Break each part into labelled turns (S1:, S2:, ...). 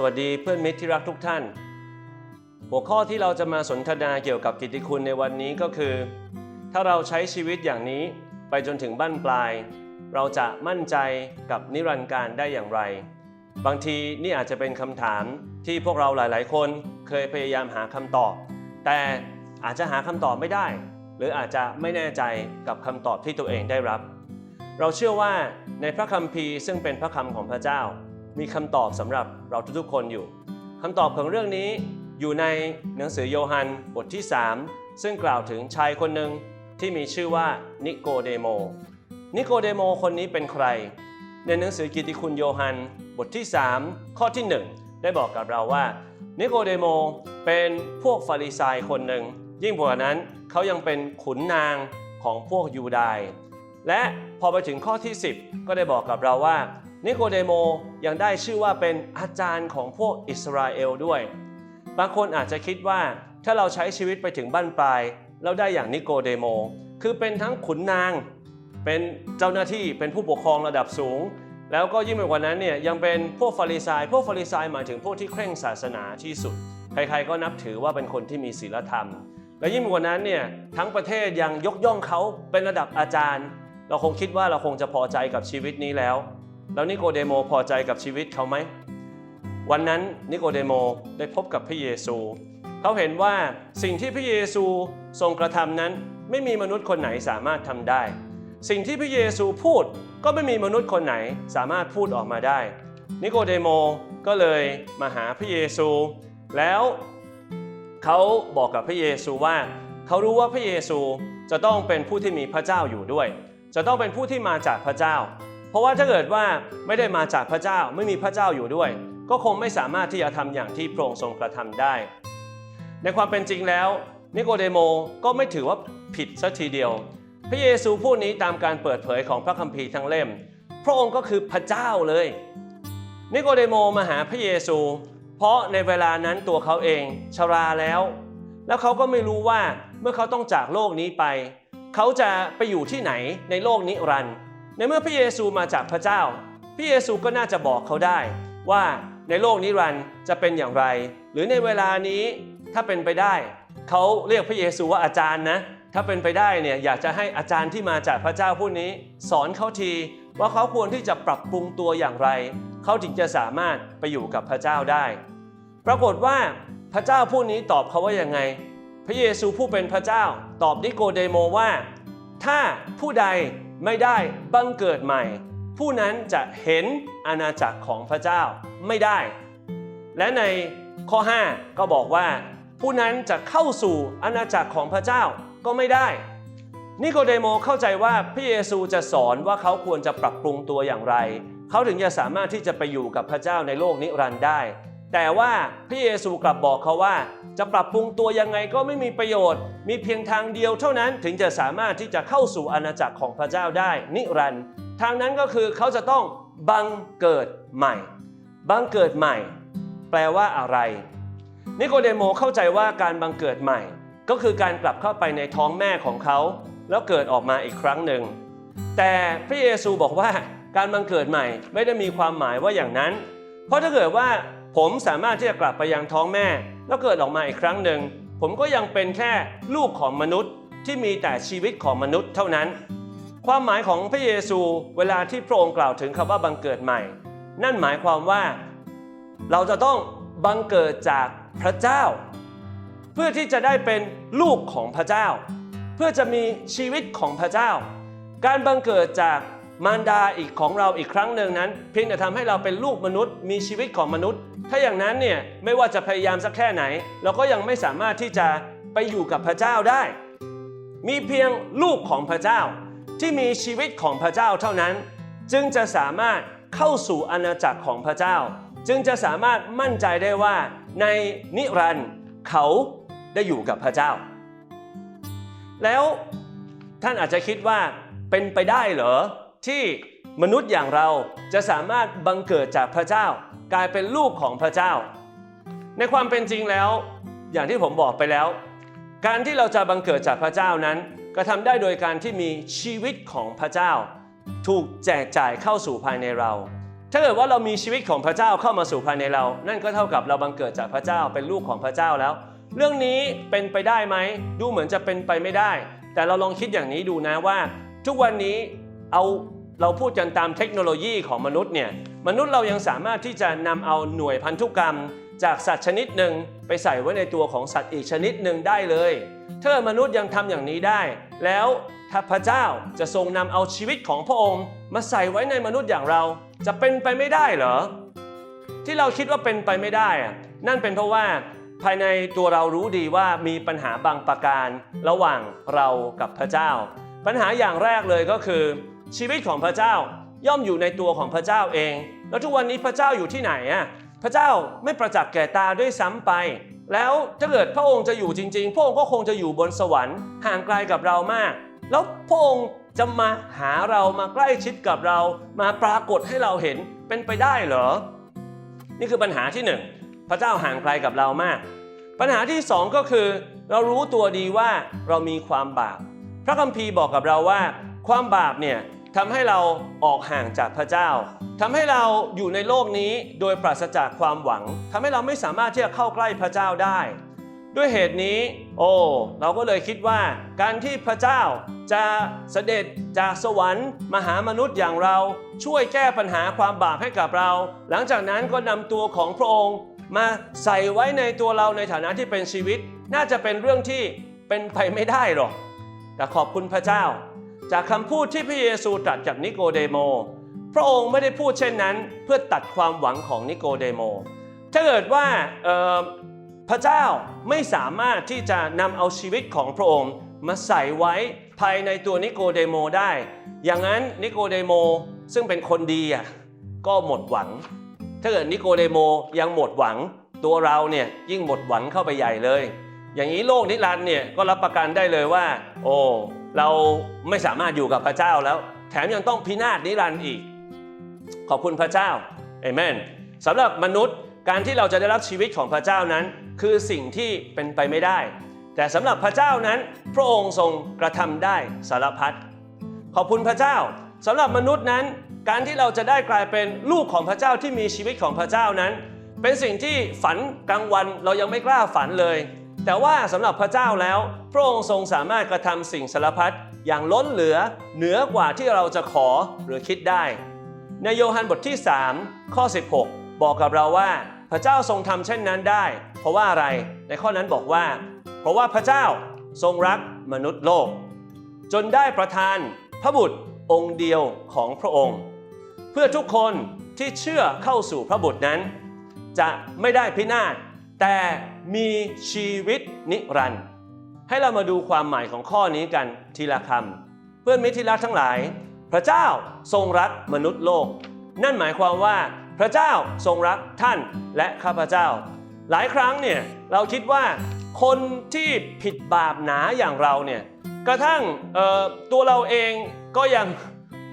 S1: สวัสดีเพื่อนมิตรที่รักทุกท่าน หัวข้อที่เราจะมาสนทนาเกี่ยวกับกิตติคุณในวันนี้ก็คือ ถ้าเราใช้ชีวิตอย่างนี้ไปจนถึงบั้นปลาย เราจะมั่นใจกับนิรันดร์การได้อย่างไร บางทีนี่อาจจะเป็นคำถามที่พวกเราหลาย ๆ คนเคยพยายามหาคำตอบ แต่อาจจะหาคำตอบไม่ได้ หรืออาจจะไม่แน่ใจกับคำตอบที่ตัวเองได้รับ เราเชื่อว่าในพระคัมภีร์ซึ่งเป็นพระคำของพระเจ้า มีคำตอบสำหรับเราทุกๆคนอยู่คำตอบของเรื่องนี้อยู่ในหนังสือโยฮันบทที่ 3 ซึ่งกล่าวถึงชายคนหนึ่งที่มีชื่อว่านิโกเดโม นิโกเดโมคนนี้เป็นใคร ในหนังสือกิติคุณโยฮันบทที่ 3 ข้อที่ 1 ได้บอกกับเราว่า นิโกเดโมเป็นพวกฟาริสายคนหนึ่ง ยิ่งกว่านั้นเขายังเป็นขุนนางของพวกยูดายและพอไปถึงข้อที่ 10 ก็ได้บอกกับเราว่า นิโกเดโมยังได้ชื่อว่าเป็นอาจารย์ของพวกอิสราเอลด้วย บางคนอาจจะคิดว่าถ้าเราใช้ชีวิตไปถึงบั้นปลาย เราได้อย่างนิโกเดโม คือเป็นทั้งขุนนาง เป็นเจ้าหน้าที่เป็นผู้ปกครองระดับสูง แล้วก็ยิ่งไปกว่านั้นเนี่ยยังเป็นพวกฟาริสายพวกฟาริสายหมายถึงพวกที่เคร่งศาสนาที่สุด ใครๆก็นับถือว่าเป็นคนที่มีศีลธรรม และยิ่งไปกว่านั้นเนี่ยทั้งประเทศยังยกย่องเขาเป็นระดับอาจารย์ เราคงคิดว่าเราคงจะพอใจกับชีวิตนี้แล้ว แล้วนิโกเดโมพอใจกับชีวิตเขาไหม วันนั้นนิโกเดโมได้พบกับพระเยซู เขาเห็นว่าสิ่งที่พระเยซูทรงกระทำนั้น ไม่มีมนุษย์คนไหนสามารถทำได้ สิ่งที่พระเยซูพูดก็ไม่มีมนุษย์คนไหนสามารถพูดออกมาได้ นิโกเดโมก็เลยมาหาพระเยซู แล้วเขาบอกกับพระเยซูว่า เขารู้ว่าพระเยซูจะต้องเป็นผู้ที่มีพระเจ้าอยู่ด้วย จะต้องเป็นผู้ที่มาจากพระเจ้า เพราะว่าถ้าเกิดว่าไม่ได้มาจากพระเจ้าไม่มีพระเจ้าอยู่ด้วย ก็คงไม่สามารถที่จะทำอย่างที่พระองค์ทรงกระทำได้ ในความเป็นจริงแล้วนิโกเดโมก็ไม่ถือว่าผิดสัทีเดียว พระเยซูพูดนี้ตามการเปิดเผยของพระคัมภีร์ทั้งเล่ม พระองค์ก็คือพระเจ้าเลย นิโกเดโมมาหาพระเยซู เพราะในเวลานั้นตัวเขาเองชราแล้ว แล้วเขาก็ไม่รู้ว่าเมื่อเขาต้องจากโลกนี้ไป เขาจะไปอยู่ที่ไหนในโลกนิรันดร์ ในเมื่อพระเยซูมาจากพระเจ้า พระเยซูก็น่าจะบอกเขาได้ ว่าในโลกนิรันดร์จะเป็นอย่างไร หรือในเวลานี้ถ้าเป็นไปได้ เขาเรียกพระเยซูว่าอาจารย์นะถ้าเป็นไปได้เนี่ยอยากจะให้อาจารย์ที่มาจากพระเจ้าผู้นี้ สอนเขาทีว่าเขาควรที่จะปรับปรุงตัวอย่างไร เขาถึงจะสามารถไปอยู่กับพระเจ้าได้ ปรากฏว่าพระเจ้าผู้นี้ตอบเขาว่ายังไง พระเยซูผู้เป็นพระเจ้า ตอบนิโกเดโมว่า ถ้าผู้ใดไม่ได้บังเกิดใหม่ ผู้นั้นจะเห็นอาณาจักรของพระเจ้าไม่ได้ และในข้อ 5 ก็บอกว่า ผู้นั้นจะเข้าสู่อาณาจักรของพระเจ้าก็ไม่ได้ นิโคเดโมเข้าใจว่าพระเยซูจะสอนว่าเขาควรจะปรับปรุงตัวอย่างไร เขาถึงจะสามารถที่จะไปอยู่กับพระเจ้าในโลกนิรันดร์ได้ แต่ว่าพระเยซูกลับบอกเขาว่า จะปรับปรุงตัวยังไงก็ไม่มีประโยชน์ มีเพียงทางเดียวเท่านั้นถึงจะสามารถที่จะเข้าสู่อาณาจักรของพระเจ้าได้ นิรันดร์ทางนั้นก็คือเขาจะต้องบังเกิดใหม่ บังเกิดใหม่ แปลว่าอะไร นิโคเดโมเข้าใจว่าการบังเกิดใหม่ ก็คือการกลับเข้าไปในท้องแม่ของเขา แล้วเกิดออกมาอีกครั้งหนึ่ง แต่พระเยซูบอกว่าการบังเกิดใหม่ไม่ได้มีความหมายว่าอย่างนั้น เพราะถ้าเกิดว่า ผมสามารถที่จะกลับไปยังท้องแม่ แล้วเกิดออกมาอีกครั้งหนึ่ง ผมก็ยังเป็นแค่ลูกของมนุษย์ที่มีแต่ชีวิตของมนุษย์เท่านั้น ความหมายของพระเยซูเวลาที่พระองค์กล่าวถึงคำว่าบังเกิดใหม่ นั่นหมายความว่า เราจะต้องบังเกิดจากพระเจ้า เพื่อที่จะได้เป็นลูกของพระเจ้า เพื่อจะมีชีวิตของพระเจ้า การบังเกิดจาก มารดาอีกของเราอีกครั้งหนึ่งนั้น เพียงแต่ทำให้เราเป็นลูกมนุษย์ มีชีวิตของมนุษย์ ถ้าอย่างนั้นเนี่ยไม่ว่าจะพยายามสักแค่ไหน เราก็ยังไม่สามารถที่จะไปอยู่กับพระเจ้าได้ มีเพียงลูกของพระเจ้า ที่มีชีวิตของพระเจ้าเท่านั้น จึงจะสามารถเข้าสู่อาณาจักรของพระเจ้า จึงจะสามารถมั่นใจได้ว่าในนิรันดร์เขาได้อยู่กับพระเจ้า แล้วท่านอาจจะคิดว่าเป็นไปได้เหรอ ที่มนุษย์อย่างเราจะสามารถบังเกิดจากพระเจ้า กลายเป็นลูกของพระเจ้า ในความเป็นจริงแล้ว อย่างที่ผมบอกไปแล้ว การที่เราจะบังเกิดจากพระเจ้านั้นกระทำได้โดยการที่มีชีวิตของพระเจ้า ถูกแจกจ่ายเข้าสู่ภายในเรา ถ้าเกิดว่าเรามีชีวิตของพระเจ้าเข้ามาสู่ภายในเรา นั่นก็เท่ากับเราบังเกิดจากพระเจ้าเป็นลูกของพระเจ้าแล้ว เรื่องนี้เป็นไปได้ไหม ดูเหมือนจะเป็นไปไม่ได้ แต่เราลองคิดอย่างนี้ดูนะว่า ทุกวันนี้ เอาเราพูดกันตามเทคโนโลยีของมนุษย์เนี่ยมนุษย์เรายังสามารถที่จะนำเอาหน่วยพันธุกรรม จากสัตว์ชนิดหนึ่งไปใส่ไว้ในตัวของสัตว์อีกชนิดหนึ่งได้เลยถ้ามนุษย์ยังทำอย่างนี้ได้ แล้วถ้าพระเจ้าจะทรงนำเอาชีวิตของพระองค์ มาใส่ไว้ในมนุษย์อย่างเรา จะเป็นไปไม่ได้เหรอที่เราคิดว่าเป็นไปไม่ได้อะนั่นเป็นเพราะว่าภายในตัวเรารู้ดีว่ามีปัญหาบางประการ ระหว่างเรากับพระเจ้า ปัญหาอย่างแรกเลยก็คือ ชีวิตของพระเจ้าย่อมอยู่ในตัวของพระเจ้าเอง แล้วทุกวันนี้พระเจ้าอยู่ที่ไหนอะพระเจ้าไม่ประจักษ์แก่ตาด้วยซ้ำไป แล้วถ้าเกิดพระองค์จะอยู่จริง ๆ พระองค์ก็คงจะอยู่บนสวรรค์ห่างไกลกับเรามาก แล้วพระองค์จะมาหาเรามาใกล้ชิดกับเรา มาปรากฏให้เราเห็นเป็นไปได้เหรอ นี่คือปัญหาที่หนึ่งพระเจ้าห่างไกลกับเรามาก ปัญหาที่สองก็คือ เรารู้ตัวดีว่าเรามีความบาป พระคัมภีร์บอกกับเราว่า ความบาปเนี่ย ทำให้เราออกห่างจากพระเจ้าทำให้เราอยู่ในโลกนี้โดยปราศจากความหวังทำให้เราไม่สามารถที่จะเข้าใกล้พระเจ้าได้ ด้วยเหตุนี้ โอ้เราก็เลยคิดว่าการที่พระเจ้าจะเสด็จจากสวรรค์มาหามนุษย์อย่างเราช่วยแก้ปัญหาความบาปให้กับเรา หลังจากนั้นก็นำตัวของพระองค์ มาใส่ไว้ในตัวเราในฐานะที่เป็นชีวิต น่าจะเป็นเรื่องที่เป็นไปไม่ได้หรอกแต่ขอบคุณพระเจ้า จากคำพูดที่พระเยซูตรัสกับนิโกเดโม พระองค์ไม่ได้พูดเช่นนั้น เพื่อตัดความหวังของนิโกเดโม ถ้าเกิดว่าพระเจ้าไม่สามารถที่จะนำเอาชีวิตของพระองค์มาใส่ไว้ภายในตัวนิโกเดโมได้ อย่างนั้นนิโกเดโมซึ่งเป็นคนดีอะก็หมดหวัง ถ้าเกิดนิโกเดโมยังหมดหวัง ตัวเราเนี่ยยิ่งหมดหวังเข้าไปใหญ่เลย อย่างนี้โลกนิรันดร์เนี่ยก็รับประกันได้เลยว่า โอ้ เราไม่สามารถอยู่กับพระเจ้าแล้ว แถมยังต้องพินาศนิรันดร์อีก ขอบคุณพระเจ้าเอเมนสำหรับมนุษย์การที่เราจะได้รับชีวิตของพระเจ้านั้น คือสิ่งที่เป็นไปไม่ได้ แต่สำหรับพระเจ้านั้น พระองค์ทรงกระทำได้สารพัดขอบคุณพระเจ้าสำหรับมนุษย์นั้น การที่เราจะได้กลายเป็นลูกของพระเจ้าที่มีชีวิตของพระเจ้านั้น เป็นสิ่งที่ฝันกลางวันเรายังไม่กล้าฝันเลย แต่ว่าสำหรับพระเจ้าแล้ว พระองค์ทรงสามารถกระทำสิ่งสารพัดอย่างล้นเหลือเหนือกว่าที่เราจะขอหรือคิดได้ ในโยฮันบทที่ 3 ข้อ 16 บอกกับเราว่าพระเจ้าทรงทำเช่นนั้นได้ เพราะว่าอะไรในข้อนั้นบอกว่า เพราะว่าพระเจ้าทรงรักมนุษย์โลก จนได้ประทานพระบุตรองค์เดียวของพระองค์ เพื่อทุกคนที่เชื่อเข้าสู่พระบุตรนั้น จะไม่ได้พินาศ แต่มีชีวิตนิรันดร์ให้เรามาดูความหมายของข้อนี้กันทีละคำเพื่อนมิตรที่รักทั้งหลาย พระเจ้าทรงรักมนุษย์โลก นั่นหมายความว่าพระเจ้าทรงรักท่านและข้าพเจ้า หลายครั้งเนี่ยเราคิดว่าคนที่ผิดบาปหนาอย่างเราเนี่ยกระทั่งตัวเราเองก็ยัง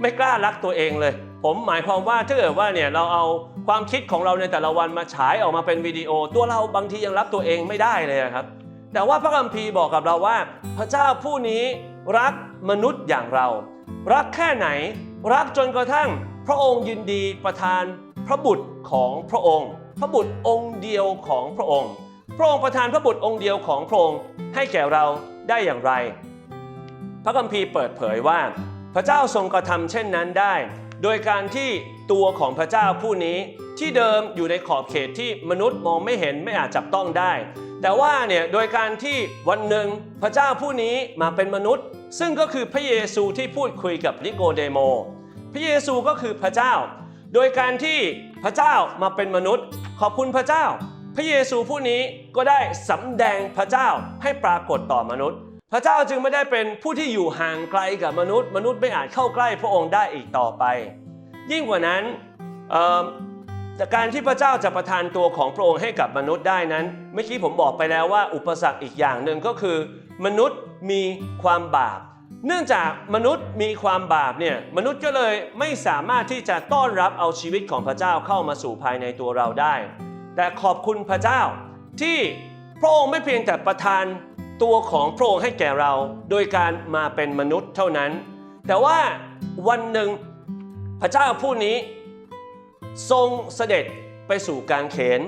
S1: ไม่กล้ารักตัวเองเลย ผมหมายความว่าถ้าเกิดว่าเนี่ยเราเอา ความคิดของเราในแต่ละวันมาฉายออกมาเป็นวิดีโอ ตัวเราบางทียังรับตัวเองไม่ได้เลยครับ แต่ว่าพระคัมภีร์บอกกับเราว่า พระเจ้าผู้นี้รักมนุษย์อย่างเรา รักแค่ไหน รักจนกระทั่ง พระองค์ยินดีประทานพระบุตรของพระองค์ พระบุตรองค์เดียวของพระองค์ พระองค์ประทานพระบุตรองค์เดียวของพระองค์ให้แก่เราได้อย่างไร พระคัมภีร์เปิดเผยว่า พระเจ้าทรงกระทำเช่นนั้นได้ โดยการที่ ตัวของพระเจ้าผู้นี้ที่เดิมอยู่ในขอบเขตที่มนุษย์มองไม่เห็นไม่อาจจับต้องได้ แต่ว่าเนี่ยโดยการที่วันหนึ่งพระเจ้าผู้นี้มาเป็นมนุษย์ ซึ่งก็คือพระเยซูที่พูดคุยกับนิโกเดโม พระเยซูก็คือพระเจ้า โดยการที่พระเจ้ามาเป็นมนุษย์ ขอบคุณพระเจ้า พระเยซูผู้นี้ก็ได้สำแดงพระเจ้าให้ปรากฏต่อมนุษย์ พระเจ้าจึงไม่ได้เป็นผู้ที่อยู่ห่างไกลกับมนุษย์ มนุษย์ไม่อาจเข้าใกล้พระองค์ได้อีกต่อไป ยิ่งกว่านั้นแต่การที่พระเจ้าจะประทานตัวของพระองค์ให้กับมนุษย์ได้นั้น เมื่อกี้ผมบอกไปแล้วว่าอุปสรรคอีกอย่างหนึ่งก็คือ มนุษย์มีความบาป เนื่องจากมนุษย์มีความบาปเนี่ยมนุษย์ก็เลยไม่สามารถที่จะต้อนรับเอาชีวิตของพระเจ้าเข้ามาสู่ภายในตัวเราได้ แต่ขอบคุณพระเจ้าที่พระองค์ไม่เพียงแต่ประทานตัวของพระองค์ให้แก่เรา โดยการมาเป็นมนุษย์เท่านั้น แต่ว่าวันหนึ่ง พระเจ้าผู้นี้ทรงเสด็จไปสู่กางเขน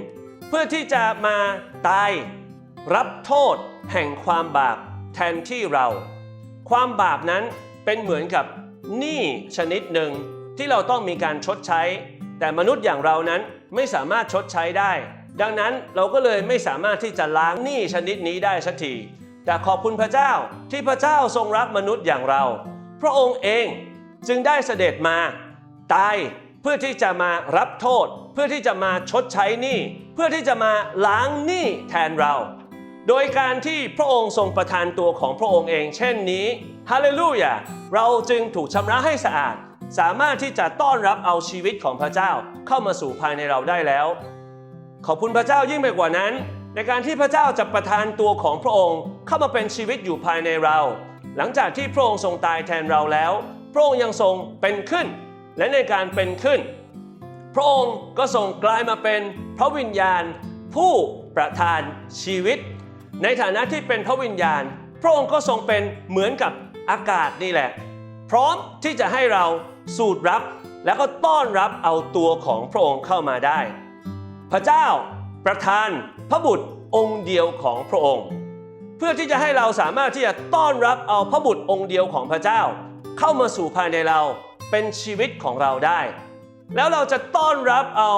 S1: เพื่อที่จะมาตายรับโทษแห่งความบาปแทนที่เรา ความบาปนั้นเป็นเหมือนกับหนี้ชนิดหนึ่งที่เราต้องมีการชดใช้ แต่มนุษย์อย่างเรานั้นไม่สามารถชดใช้ได้ ดังนั้นเราก็เลยไม่สามารถที่จะล้างหนี้ชนิดนี้ได้สักทีแต่ขอบคุณพระเจ้าที่พระเจ้าทรงรักมนุษย์อย่างเรา พระองค์เองจึงได้เสด็จมา ตายเพื่อที่จะมารับโทษ เพื่อที่จะมาชดใช้หนี้เพื่อที่จะมาล้างหนี้แทนเรา โดยการที่พระองค์ทรงประทานตัวของพระองค์เอง เช่นนี้ฮาเลลูยาเราจึงถูกชำระให้สะอาด สามารถที่จะต้อนรับเอาชีวิตของพระเจ้าเข้ามาสู่ภายในเราได้แล้ว ขอบคุณพระเจ้ายิ่งไปกว่านั้น ในการที่พระเจ้าจะประทานตัวของพระองค์เข้ามาเป็นชีวิตอยู่ภายในเรา หลังจากที่พระองค์ทรงตายแทนเราแล้ว พระองค์ยังทรงเป็นขึ้น และในการเป็นขึ้น พระองค์ก็ทรงกลายมาเป็นพระวิญญาณ ผู้ประทานชีวิต ในฐานะที่เป็นพระวิญญาณ พระองค์ก็ทรงเป็นเหมือนกับอากาศนี่แหละ พร้อมที่จะให้เราสูดรับแล้วก็ต้อนรับเอาตัวของพระองค์เข้ามาได้ พระเจ้าประทานพระบุตรองค์เดียวของพระองค์ เพื่อที่จะให้เราสามารถที่จะต้อนรับเอาพระบุตรองค์เดียวของพระเจ้า เข้ามาสู่ภายในเรา เป็นชีวิตของเราได้ แล้วเราจะต้อนรับเอา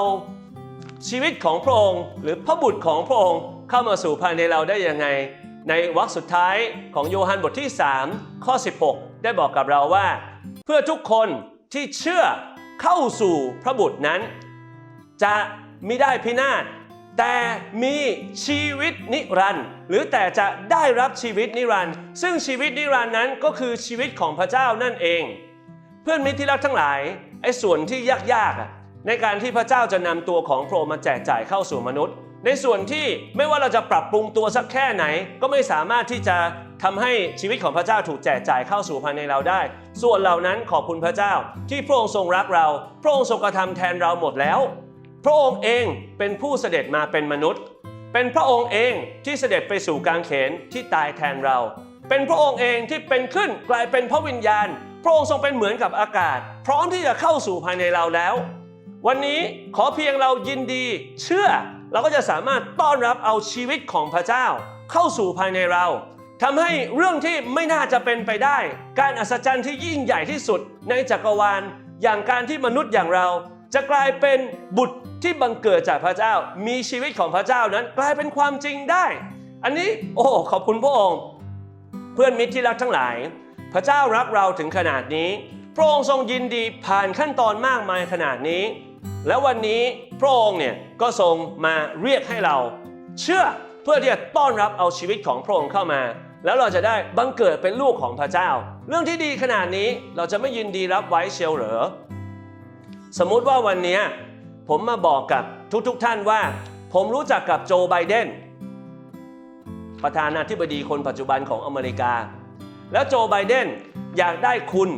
S1: ชีวิตของพระองค์ หรือพระบุตรของพระองค์เข้ามาสู่ภายในเราได้ยังไง ในวรรคสุดท้ายของโยฮันบทที่ 3 ข้อ 16 ได้บอกกับเราว่า เพื่อทุกคนที่เชื่อเข้าสู่พระบุตรนั้น จะมิได้พินาศแต่มีชีวิตนิรันดร์หรือแต่จะได้รับชีวิตนิรันดร์ซึ่งชีวิตนิรันดร์นั้นก็คือชีวิตของพระเจ้านั่นเอง พื่อนมิตรที่รักทั้งหลายไอ้ส่วนที่ยากๆในการที่พระเจ้าจะนำตัวของพระองค์มาแจกจ่ายเข้าสู่มนุษย์ ในส่วนที่ไม่ว่าเราจะปรับปรุงตัวสักแค่ไหน ก็ไม่สามารถที่จะทำให้ชีวิตของพระเจ้าถูกแจกจ่ายเข้าสู่ภายในเราได้ ส่วนเหล่านั้นขอบคุณพระเจ้า ที่พระองค์ทรงรักเรา พระองค์ทรงกระทำแทนเราหมดแล้ว พระองค์เองเป็นผู้เสด็จมาเป็นมนุษย์ เป็นพระองค์เองที่เสด็จไปสู่กางเขนที่ตายแทนเรา เป็นพระองค์เองที่เป็นขึ้นกลายเป็นพระวิญญาณ พระองค์ทรงเป็นเหมือนกับอากาศ พร้อมที่จะเข้าสู่ภายในเราแล้ว วันนี้ขอเพียงเรายินดีเชื่อเราก็จะสามารถต้อนรับเอาชีวิตของพระเจ้า เข้าสู่ภายในเราทำให้เรื่องที่ไม่น่าจะเป็นไปได้ การอัศจรรย์ที่ยิ่งใหญ่ที่สุดในจักรวาล อย่างการที่มนุษย์อย่างเรา จะกลายเป็นบุตรที่บังเกิดจากพระเจ้า มีชีวิตของพระเจ้านั้นกลายเป็นความจริงได้ อันนี้โอ้ขอบคุณพระองค์ เพื่อนมิตรที่รักทั้งหลาย พระเจ้ารักเราถึงขนาดนี้ พระองค์ทรงยินดีผ่านขั้นตอนมากมายขนาดนี้ แล้ววันนี้พระองค์เนี่ยก็ทรงมาเรียกให้เรา เชื่อเพื่อที่จะต้อนรับเอาชีวิตของพระองค์เข้ามา แล้วเราจะได้บังเกิดเป็นลูกของพระเจ้า เรื่องที่ดีขนาดนี้เราจะไม่ยินดีรับไว้เชียวเหรอสมมุติว่าวันนี้ผมมาบอกกับทุกๆทท่านว่า ผมรู้จักกับโจไบเดนประธานาธิบดีคนปัจจุบันของอเมริกา แล้วโจไบเดนอยากได้คุณ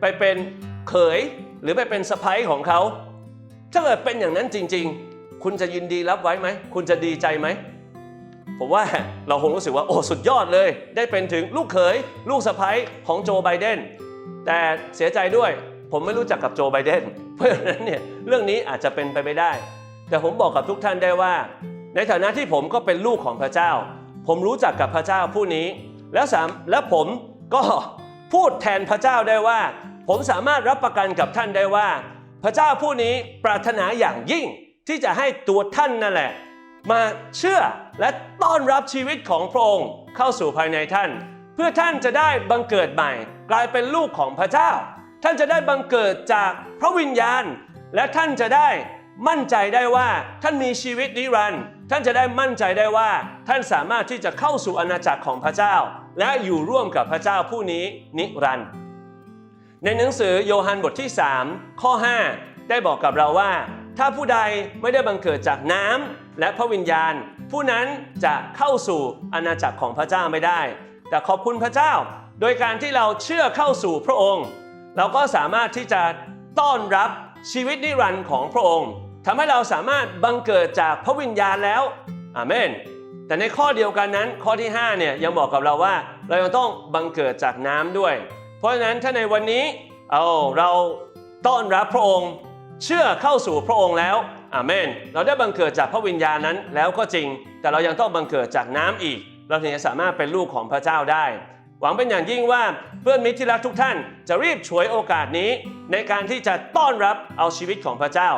S1: ไปเป็นเขยหรือไปเป็นสะพ้ยของเขา ถ้าเกิดเป็นอย่างนั้นจริง ๆ คุณจะยินดีรับไว้ไหม คุณจะดีใจไหม ผมว่าเราคงรู้สึกว่าโอ้สุดยอดเลย ได้เป็นถึงลูกเขย ลูกสะพ้ยของโจไบเดน แต่เสียใจด้วยผมไม่รู้จักกับโจไบเดน เพราะฉะนั้นเนี่ยเรื่องนี้อาจจะเป็นไปไม่ได้ แต่ผมบอกกับทุกท่านได้ว่า ในฐานะที่ผมก็เป็นลูกของพระเจ้า ผมรู้จักกับพระเจ้าผู้นี้ แล้วสามและผม ก็พูดแทนพระเจ้าได้ว่า ผมสามารถรับประกันกับท่านได้ว่า พระเจ้าผู้นี้ปรารถนาอย่างยิ่งที่จะให้ตัวท่านนั่นแหละ มาเชื่อและต้อนรับชีวิตของพระองค์เข้าสู่ภายในท่าน เพื่อท่านจะได้บังเกิดใหม่ กลายเป็นลูกของพระเจ้า ท่านจะได้บังเกิดจากพระวิญญาณ และท่านจะได้มั่นใจได้ว่าท่านมีชีวิตนิรันดร์ท่านจะได้มั่นใจได้ว่าท่านสามารถที่จะเข้าสู่อาณาจักรของพระเจ้า และอยู่ร่วมกับพระเจ้าผู้นี้นิรันดร์ในหนังสือโยฮันบทที่ 3 ข้อ 5 ได้บอกกับเราว่า ถ้าผู้ใดไม่ได้บังเกิดจากน้ำและพระวิญญาณ ผู้นั้นจะเข้าสู่อาณาจักรของพระเจ้าไม่ได้ แต่ขอบคุณพระเจ้า โดยการที่เราเชื่อเข้าสู่พระองค์ เราก็สามารถที่จะต้อนรับชีวิตนิรันดร์ของพระองค์ทำให้เราสามารถบังเกิดจากพระวิญญาณแล้วอาเมน แต่ในข้อเดียวกันนั้นข้อที่5เนี่ยยังบอกกับเราว่า เรายังต้องบังเกิดจากน้ำด้วย เพราะฉะนั้นถ้าในวันนี้เอาเราต้อนรับพระองค์ เชื่อเข้าสู่พระองค์แล้วอาเมน เราได้บังเกิดจากพระวิญญาณนั้นแล้วก็จริง แต่เรายังต้องบังเกิดจากน้ำอีก เราถึงจะสามารถเป็นลูกของพระเจ้าได้ หวังเป็นอย่างยิ่งว่าเพื่อนมิตรที่รักทุกท่าน จะรีบฉวยโอกาสนี้ ในการที่จะต้อนรับเอาชีวิตของพระเจ้า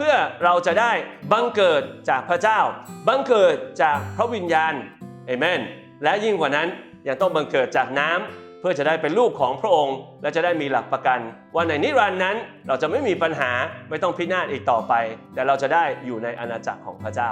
S1: พื่อเราจะได้บังเกิดจากพระเจ้า บังเกิดจากพระวิญญาณเอเมน และยิ่งกว่านั้นยังต้องบังเกิดจากน้ำเพื่อจะได้เป็นลูกของพระองค์ และจะได้มีหลักประกัน ว่าในนิรันดร์นั้นเราจะไม่มีปัญหาไม่ต้องพินาศอีกต่อไป แต่เราจะได้อยู่ในอาณาจักรของพระเจ้า